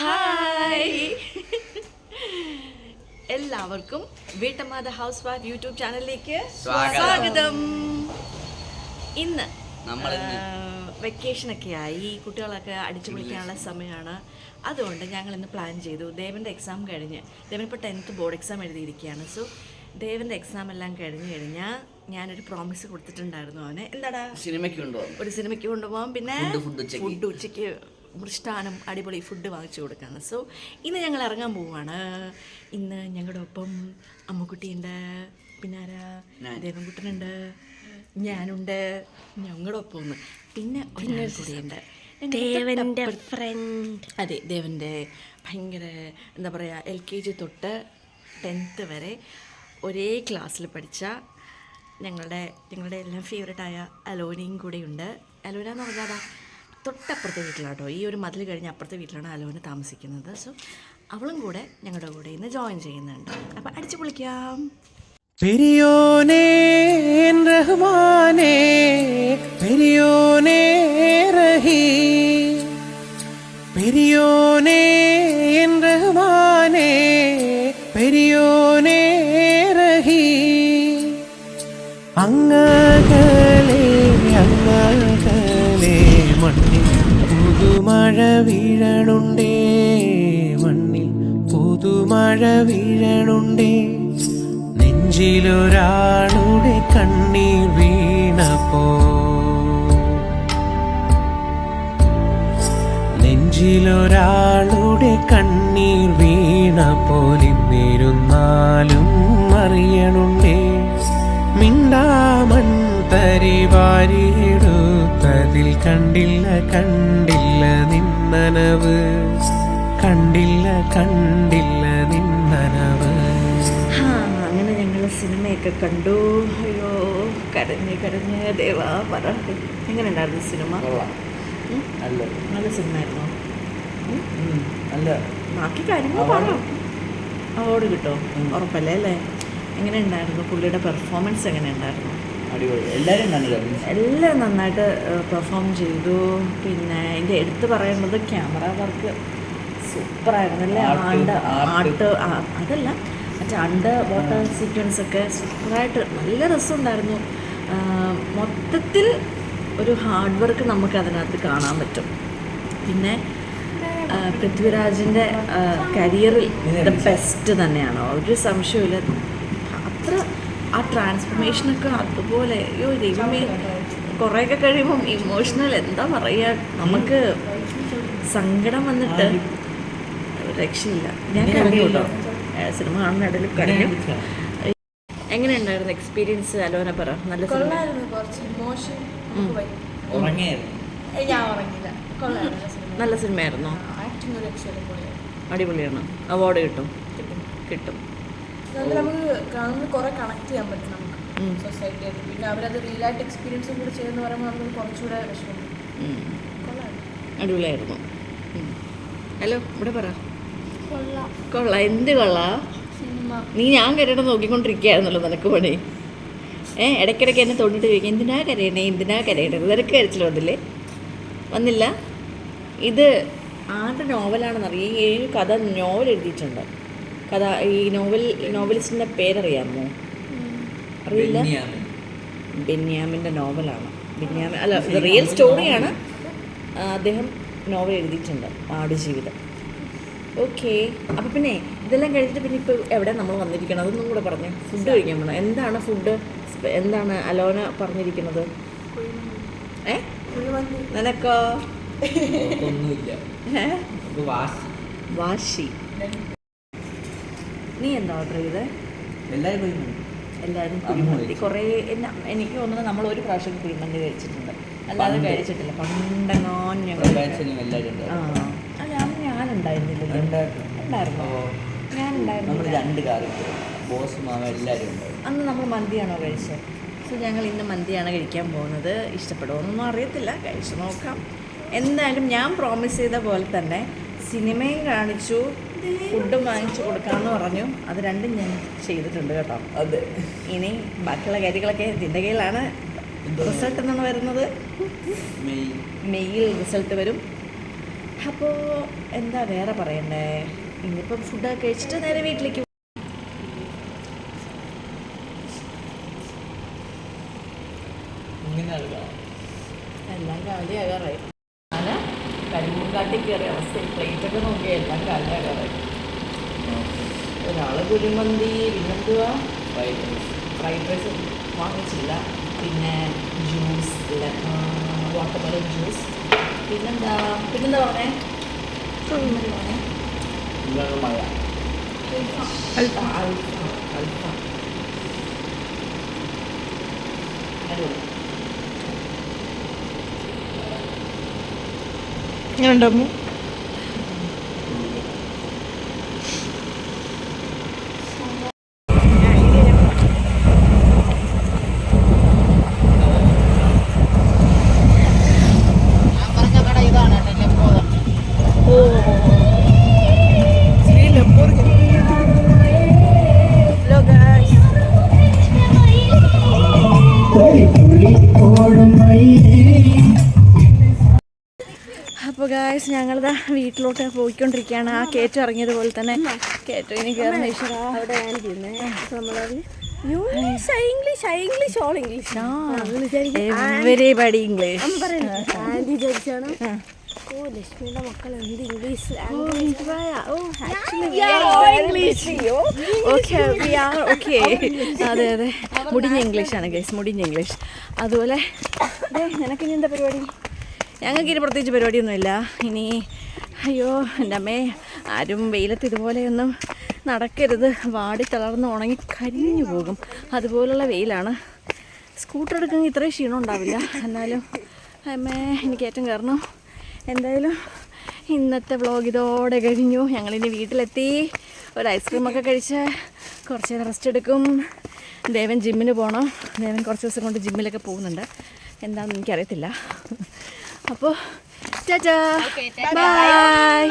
Hi എല്ലാവർക്കും വീട്ടമ്മ house wife YouTube ചാനലിലേക്ക് സ്വാഗതം. ഇന്ന് വെക്കേഷനൊക്കെ ആയി. കുട്ടികളൊക്കെ അടിച്ചു പൊളിക്കാനുള്ള സമയമാണ്. അതുകൊണ്ട് ഞങ്ങൾ ഇന്ന് പ്ലാൻ ചെയ്തു. ദേവന്റെ എക്സാം കഴിഞ്ഞ് ദേവൻ ഇപ്പോൾ ടെൻത്ത് ബോർഡ് എക്സാം എഴുതിയിരിക്കുകയാണ്. സോ ദേവന്റെ എക്സാം എല്ലാം കഴിഞ്ഞു കഴിഞ്ഞാൽ ഞാനൊരു പ്രോമിസ് കൊടുത്തിട്ടുണ്ടായിരുന്നു അവന്. എന്താടാ? സിനിമയ്ക്ക് കൊണ്ടുപോകാം ഒരു സിനിമയ്ക്ക് കൊണ്ടുപോകാം. പിന്നെ ഫുഡ് ഉച്ചയ്ക്ക്. മൃഷ്ടാനം അടിപൊളി ഫുഡ് വാങ്ങിച്ചു കൊടുക്കാണ് സോ ഇന്ന് ഞങ്ങൾ ഇറങ്ങാൻ പോവാണ്. ഇന്ന് ഞങ്ങളുടെ ഒപ്പം അമ്മുക്കുട്ടിയുണ്ട് പിന്നെ ആരാ ഞാൻ. ദേവൻകുട്ടനുണ്ട് ഞാനുണ്ട് ഞങ്ങളുടെ ഒപ്പം ഒന്ന് പിന്നെ ഒരാൾ കൂടിയുണ്ട് ദേവന്റെ ഫ്രണ്ട് അതെ ദേവന്റെ ഭയങ്കര എന്താ പറയുക എൽ കെ ജി തൊട്ട് ടെൻത്ത് വരെ ഒരേ ക്ലാസ്സിൽ പഠിച്ച ഞങ്ങളുടെ ഞങ്ങളുടെ എല്ലാം ഫേവറേറ്റായ അലോനയും കൂടെയുണ്ട്. അലോന എന്ന് പറഞ്ഞാൽ തൊട്ടപ്പുറത്തെ വീട്ടിലാട്ടോ. ഈ ഒരു മതിൽ കഴിഞ്ഞ് അപ്പുറത്തെ വീട്ടിലാണ് അലോന് താമസിക്കുന്നത്. സോ അവളും കൂടെ ഞങ്ങളുടെ കൂടെ ഇന്ന് ജോയിൻ ചെയ്യുന്നുണ്ട്. അപ്പം അടിച്ചു പൊളിക്കാം. പെരിയോനേ റഹ്മാനേ പെരിയോനേ റഹീ. പെരിയോനേ റഹ്മാനേ പെരിയോനേ റഹീ. അങ്ങകലേ പുതുമഴ വീഴണുണ്ടേ മണ്ണിൽ പുതുമഴ വീഴണുണ്ടേ നെഞ്ചിലൊരാളുടെ കണ്ണീർ വീണപ്പോ. നെഞ്ചിലൊരാളുടെ കണ്ണീർ വീണപ്പോൾ ഇന്നിരുന്നാലും അറിയണുണ്ടേ. മിണ്ടാമൺ തരി വാരിയെടുത്തതിൽ കണ്ടില്ല കണ്ടില്ല നിന്നനവ്. കണ്ടില്ല കണ്ടില്ല നിന്നനവ്. അങ്ങനെ ഞങ്ങൾ സിനിമയൊക്കെ കണ്ടു. അയ്യോ കരഞ്ഞ് കരഞ്ഞ്. ദേവാ പറ എങ്ങനെ ഉണ്ടായിരുന്നു സിനിമ? നല്ല നല്ല സിനിമ ആയിരുന്നു ബാക്കി കാര്യങ്ങൾ പറയാം അവാർഡ് കിട്ടും. ഉറപ്പല്ലേ അല്ലേ? എങ്ങനെ ഉണ്ടായിരുന്നു പുള്ളിയുടെ പെർഫോമൻസ് എങ്ങനെ ഉണ്ടായിരുന്നു എല്ലാം നന്നായിട്ട് പെർഫോം ചെയ്തു. പിന്നെ എന്റെ എടുത്ത് പറയേണ്ടത് ക്യാമറ വർക്ക് സൂപ്പറായിരുന്നു അല്ലേ? ആണ്ട് ആട്ട് അതല്ല. മറ്റേ അണ്ട് വാട്ടർ സീക്വൻസ് ഒക്കെ സൂപ്പറായിട്ട് നല്ല രസമുണ്ടായിരുന്നു. ഉണ്ടായിരുന്നു മൊത്തത്തിൽ ഒരു ഹാർഡ് വർക്ക് നമുക്ക് അതിനകത്ത് കാണാൻ പറ്റും. പിന്നെ പൃഥ്വിരാജിന്റെ കരിയറിൽ ദ ബെസ്റ്റ് തന്നെയാണ്. ഒരു സംശയമില്ല ആ ട്രാൻസ്ഫർമേഷനൊക്കെ അതുപോലെ അയ്യോ ദൈവമേ. കുറേയൊക്കെ കഴിയുമ്പം ഇമോഷണൽ എന്താ പറയുക നമുക്ക് സങ്കടം വന്നിട്ട് രക്ഷയില്ല. ഞാൻ കരഞ്ഞു. കേട്ടോ സിനിമ കാണുന്ന ഇടയിൽ കരഞ്ഞു. എങ്ങനെ ഉണ്ടായിരുന്നു എക്സ്പീരിയൻസ് അലോന പറ? നല്ല നല്ല സിനിമയായിരുന്നു? അടിപൊളിയാണ്. അവാർഡ് കിട്ടും. കിട്ടും. അതുകൊണ്ട് നമുക്ക് കാണുന്നത് കുറെ കണക്ട് ചെയ്യാൻ പറ്റും നമുക്ക് പിന്നെ അവരത് റിയൽ ആയിട്ട് എക്സ്പീരിയൻസും കൂടി ചെയ്യുന്ന പറയുമ്പോൾ നമുക്ക് കുറച്ചുകൂടെ വിഷമം. ഉം. കൊള്ളായിരുന്നു അടിപൊളിയായിരുന്നു. ഹലോ ഇവിടെ പറ. കൊള്ള. കൊള്ളാം. എന്ത് കൊള്ളാ? സിനിമ. നീ ഞാൻ കരയണം നോക്കിക്കൊണ്ടിരിക്കുകയായിരുന്നല്ലോ നിനക്ക് പണി. ഏ ഇടയ്ക്കിടയ്ക്ക് എന്നെ തൊണ്ടിട്ട് ചോദിക്കും എന്തിനാ കരയണേ? എന്തിനാ കരയണേ നിനക്ക് കരച്ചിൽ വന്നില്ലേ? വന്നില്ല. ഇത് ആരുടെ നോവലാണെന്നറിയാം ഈ ഏഴ് കഥ നോവൽ എഴുതിയിട്ടുണ്ട്. കഥ ഈ നോവൽ നോവലിസ്റ്റിന്റെ പേരറിയാമോ? അറിയില്ല. ബെന്യാമിൻ. ബെന്യാമിന്റെ നോവലാണ്. ബെന്യാമിൻ അല്ല ഇത് റിയൽ സ്റ്റോറിയാണ് അദ്ദേഹം നോവൽ എഴുതിയിട്ടുണ്ട് ആടുജീവിതം ഓക്കെ. അപ്പോൾ പിന്നെ ഇതെല്ലാം കഴിഞ്ഞിട്ട് പിന്നെ ഇപ്പോൾ എവിടെ നമ്മൾ വന്നിരിക്കണം? അതൊന്നും കൂടെ പറഞ്ഞു. ഫുഡ് കഴിക്കാൻ പോകണം എന്താണ് ഫുഡ് എന്താണ് അലോന പറഞ്ഞിരിക്കുന്നത്? ഏ? നിനക്കോ? വാശി. നീ എന്താ ഓർഡർ ചെയ്തത് എല്ലാവരും എല്ലാവരും കുഴിമന്തി കുറേ എന്നെ എനിക്ക് തോന്നുന്നത് നമ്മൾ ഒരു പ്രാവശ്യം കുഴിമന്തി കഴിച്ചിട്ടുണ്ട്. അല്ലാതെ. കഴിച്ചിട്ടില്ല. പണ്ടെങ്ങോൻ ഞങ്ങൾ ആ. ഞാൻ ഉണ്ടായിരുന്നു. നമ്മൾ രണ്ട് ബോസ് മാമ എല്ലാവരും ഉണ്ടാവും അന്ന് നമ്മൾ മന്തിയാണോ കഴിച്ചത് സോ ഞങ്ങൾ ഇന്ന് മന്തിയാണ് കഴിക്കാൻ പോകുന്നത്. ഇഷ്ടപ്പെടുമോന്നൊന്നും അറിയത്തില്ല. കഴിച്ചു നോക്കാം. എന്തായാലും ഞാൻ പ്രോമിസ് ചെയ്ത പോലെ തന്നെ സിനിമയും കാണിച്ചു. ഫുഡും വാങ്ങിച്ചു കൊടുക്കാമെന്ന് പറഞ്ഞു. അത് രണ്ടും ഞാൻ ചെയ്തിട്ടുണ്ട് കേട്ടോ. അതെ. ഇനി ബാക്കിയുള്ള കാര്യങ്ങളൊക്കെ ഇതിന്റെ കയ്യിലാണ് റിസൾട്ട് എന്നാണ് വരുന്നത്. മെയ്. മെയ്യിൽ റിസൾട്ട് വരും. അപ്പോൾ എന്താ വേറെ പറയണ്ടേ? ഇന്നിപ്പം ഫുഡൊക്കെ കഴിച്ചിട്ട് നേരെ വീട്ടിലേക്ക് എല്ലാം കാലിയാകാറായി. കരിമ്പൂങ്കാട്ടിൽ കയറിയ അവസ്ഥ പ്ലേറ്റൊക്കെ നോക്കിയാൽ എല്ലാം കാലിയാകാറായി ഒരാൾ കുരുമന്തി പിന്നെന്തുവാ? ഫ്രൈഡ് റൈസ് ഫ്രൈഡ് റൈസ് വാങ്ങിച്ചില്ല. പിന്നെ ജ്യൂസ് വാട്ടർമെലൺ ജ്യൂസ് പിന്നെന്താ? പിന്നെന്താ പറഞ്ഞേ? മഴ അൽഫ. അൽഫ. അൽഫാം. അടിപൊളി എങ്ങനെയുണ്ടമ്മു അപ്പോൾ ഗായ്സ് ഞങ്ങളിതാ വീട്ടിലോട്ട് പോയിക്കൊണ്ടിരിക്കുകയാണ്. ആ കയറ്റം ഇറങ്ങിയതുപോലെ തന്നെ കയറ്റം ഇനി കയറുന്ന അവിടെ ഇംഗ്ലീഷ് എവരിബഡി ഓ ലക്ഷ്മിയുടെ മക്കൾ എന്ത് ഇംഗ്ലീഷ് ഓക്കെ ഓക്കെ അതെ അതെ. മുടിഞ്ഞ ഇംഗ്ലീഷാണ് ഗൈസ് മുടിഞ്ഞ ഇംഗ്ലീഷ് അതുപോലെ നിനക്കിനി എന്താ പരിപാടി? ഞങ്ങൾക്ക് ഇനി പ്രത്യേകിച്ച് പരിപാടിയൊന്നുമില്ല. ഇനി അയ്യോ എന്റെ അമ്മേ ആരും വെയിലത്ത് ഇതുപോലെയൊന്നും നടക്കരുത്. വാടി തളർന്ന് ഉണങ്ങി കരിഞ്ഞു പോകും. അതുപോലുള്ള വെയിലാണ്. സ്കൂട്ടർ എടുക്കുമെങ്കിൽ ഇത്രയും ക്ഷീണം ഉണ്ടാവില്ല. എന്നാലും അമ്മേ എനിക്ക് ഏറ്റവും കയറണം എന്തായാലും ഇന്നത്തെ വ്ളോഗ് ഇതോടെ കഴിഞ്ഞു. ഞങ്ങളിനി വീട്ടിലെത്തി. ഒരു ഐസ്ക്രീമൊക്കെ കഴിച്ച് കുറച്ച് റെസ്റ്റ് എടുക്കും. ദേവൻ ജിമ്മിന് പോകണം ദേവൻ കുറച്ച് ദിവസം കൊണ്ട് ജിമ്മിലൊക്കെ പോകുന്നുണ്ട്. എന്താണെന്ന് എനിക്കറിയത്തില്ല. അപ്പോൾ ടാറ്റാ. ബൈ